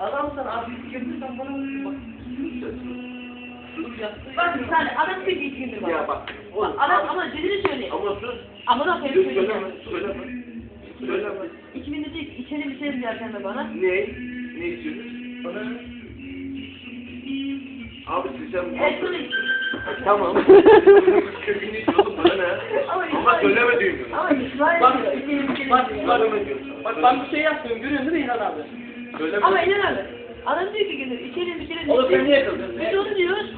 Adamsan abi bir yapıyorsan bana bak. Bak bir tane adam bir iki gündür bana. Ya bak. Bak, adam ama dediğini söyle. Ama sus. Ama da Sus söyle söyleme. Söyleme. Söyleme. İki gündür değil, içeri bir şey derken de bana. Ne? Ne istiyorsun? Bana Abi sen... Evet, söyle. Tamam. Kökünü iç oğlum bana ne? Ama Ama söyleme diyorum. Ama İsmail Bak, içeri bir şey bak, diyor. bak, Söyleme diyorum. bak ben bir şey yapmıyorum görüyorsun değil mi İlhan abi? Söyleme. Ama inan abi. Adam diyor ki içeri bir şey Oğlum sen niye kızdın? Biz onu diyoruz.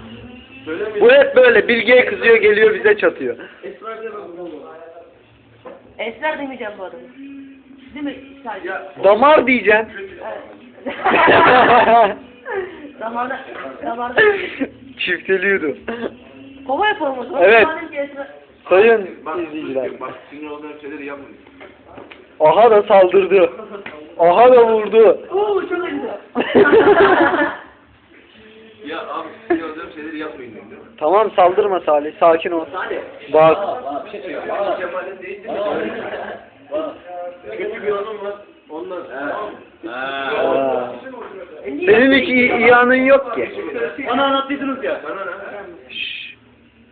Bu hep böyle. Bilge'ye kızıyor geliyor bize çatıyor. Ben bunu Esmer demeyeceğim bu adamı. Değil mi sadece? Ya. Damar diyeceksin. Evet. damarda, damarda. Çifteliyordu. Kova yapalım o zaman. Evet. Madem ki Esmer- Sayın Bak, izleyiciler. bak sinir olduğun şeyleri yapmayın. Aha da saldırdı. Aha da vurdu. Oo çok acıdı. Ya abi sinir olduğun şeyleri yapmayın mi? Tamam saldırma Salih. Sakin ol. Hadi. Bak. Aa, bir şey söyleyeyim. Ya Aa. Kemal'in değildi mi? Aa. Kötü bir adam var. Ondan. Aa. Senin hiç iyi, iyi anın yok ki. Bana anlattıydınız ya. Sana ne?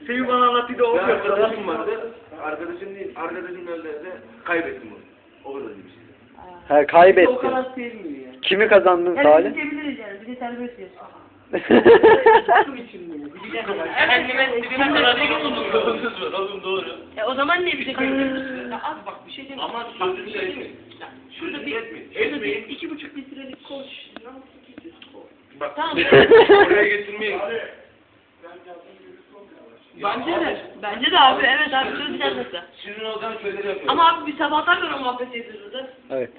Şeyi bana anlattıydı o Bir yok. arkadaşım vardı. Arkadaşım değil. Arkadaşım öldüğünde kaybettim onu. O kadar bir şey. He O kaybettin. kadar sevmiyor ya. Kimi kazandın Yani Salih? biz diyebiliriz yani. Bizi serbest diyorsun. Su için mi? Kendime dibime kadar ne oğlum doğru. E o zaman niye bize söylüyorsun? Ya az bak bir şey demiyorum. Ama sözünü de etmeyin. Şurada bir, şurada bir iki buçuk litrelik koş. Bak. Tamam. Oraya getirmeyin. Bence de. Bence de abi. Evet abi. Güzel mesela. Sinir olduğun şeyleri yapmayın. Ama abi biz sabahtan beri muhabbet ediyoruz burada. evet.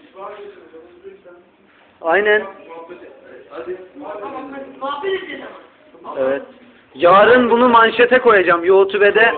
Aynen. Hadi. Muhabbet edeceğiz ama. Evet. Yarın bunu manşete koyacağım. YouTube'de